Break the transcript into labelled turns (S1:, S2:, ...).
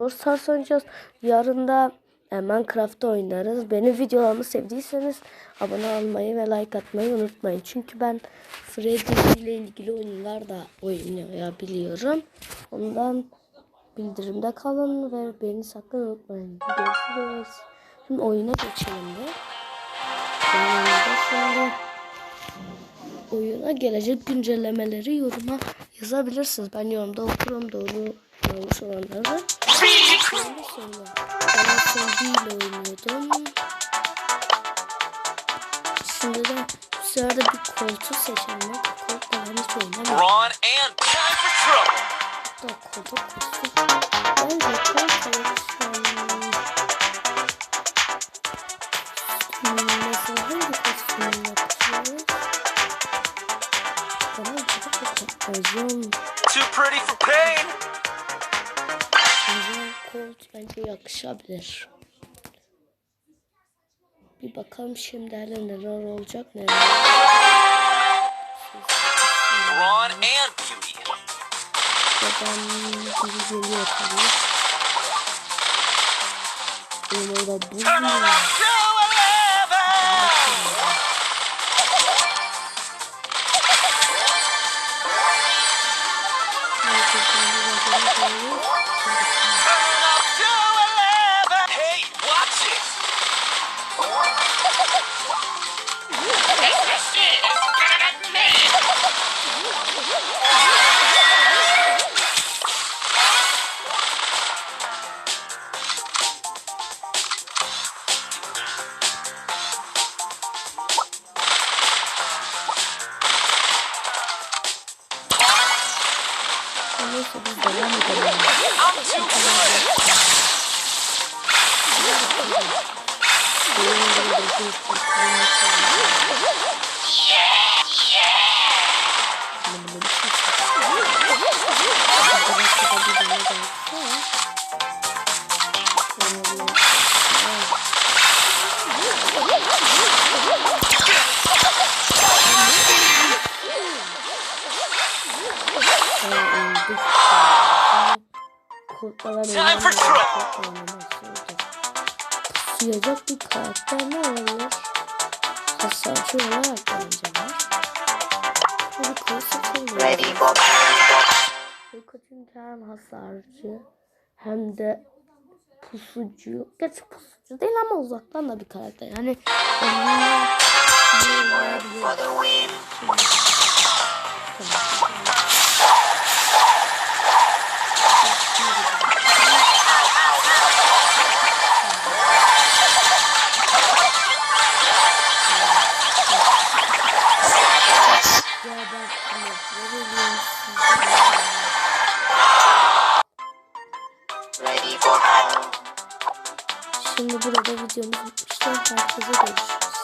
S1: Stars oynayacağız. Yarın da e, Minecraft'ta oynarız. Benim videolarımı sevdiyseniz abone olmayı ve like atmayı unutmayın. Çünkü ben Freddy ile ilgili oyunlar da oynayabiliyorum. Ondan bildirimde kalın ve beni sakın unutmayın. Görüşürüz. Şimdi oyuna geçelim de. Oyuna gelecek güncellemeleri yoruma yazabilirsiniz. Ben yorumda okurum doğru yanlış olanları.
S2: Ron and time for trouble. Too pretty for pain.
S1: Kolt bence yakışabilir. Bir bakalım şimdi neler olacak neler.
S2: Ron and Beauty.
S1: Babam biri geliyor tabii. Benim orada Neyse biz devam edelim.
S2: I'm too good. Time for trouble.
S1: Sıyacak bir karakter ne olur? Hasarcı olarak bence var. Hadi klasik
S3: Ready for
S1: Pikachu'nun hem hasarcı hem de pusucu. Gerçi pusucu değil ama uzaktan da bir karakter. Yani Şimdi burada videomuz bitmiştir. Herkese görüşürüz.